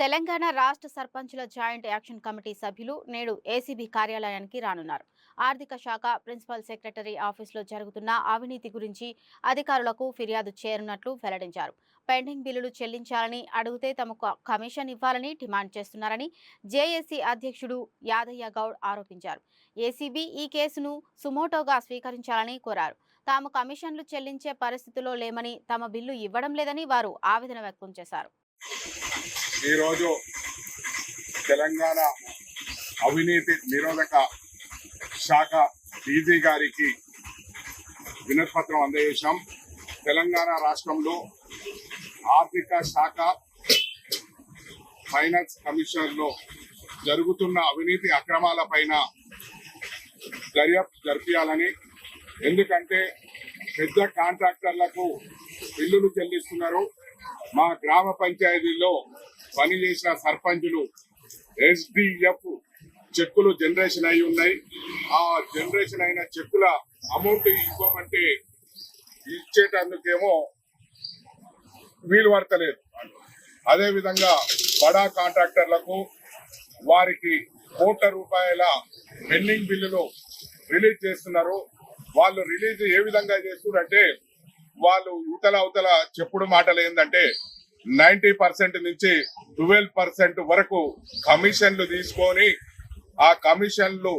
తెలంగాణ రాష్ట్ర సర్పంచుల joint action committee సభ్యులు నేడు ఏసీబీ కార్యాలయానికి రానున్నారు. ఆర్థిక శాఖ ప్రిన్సిపల్ సెక్రటరీ ఆఫీసులో జరుగుతున్న అవినీతి గురించి అధికారులకు ఫిర్యాదు చేరున్నట్లు వెల్లడించారు. పెండింగ్ బిల్లులు చెల్లించాలని అడిగితే తమకు కమిషన్ ఇవ్వాలని డిమాండ్ చేస్తున్నారని జేఏసీ అధ్యక్షుడు యాదయ్య గౌడ్ ఆరోపించారు. ఏసీబీ ఈ కేసును సుమోటోగా స్వీకరించాలని కోరారు. తాము కమిషన్లు చెల్లించే పరిస్థితిలో లేమని తమ బిల్లు ఇవ్వడం లేదని వారు ఆవేదన వ్యక్తం చేశారు. ఈరోజు తెలంగాణ అవినీతి నిరోధక శాఖ డీజీ గారికి వినతిపత్రం అందజేశాం. తెలంగాణ రాష్ట్రంలో ఆర్థిక శాఖ ఫైనాన్స్ కమిషనర్లో జరుగుతున్న అవినీతి అక్రమాల పైన దర్యాప్తు జరిపించాలని ఎందుకంటే పెద్ద కాంట్రాక్టర్లకు బిల్లులు చెల్లిస్తున్నారు. మా గ్రామ పంచాయతీలో పని చేసిన సర్పంచులు ఎస్డిఎఫ్ చెక్కులు జనరేషన్ అయి ఉన్నాయి. ఆ జనరేషన్ అయిన చెక్కుల అమౌంట్ ఇవ్వమంటే ఇచ్చేటందుకేమో వీలు పడతలేదు అదేవిధంగా బడా కాంట్రాక్టర్లకు వారికి కోట్ల రూపాయల పెండింగ్ బిల్లులు రిలీజ్ చేస్తున్నారు. వాళ్ళు రిలీజ్ ఏ విధంగా చేస్తున్నారంటే వాళ్ళు ఉతల అవతల చెప్పుడు మాటలు ఏంటంటే నైన్టీ పర్సెంట్ నుంచి ట్వెల్వ్ పర్సెంట్ వరకు కమిషన్లు తీసుకొని ఆ కమిషన్లు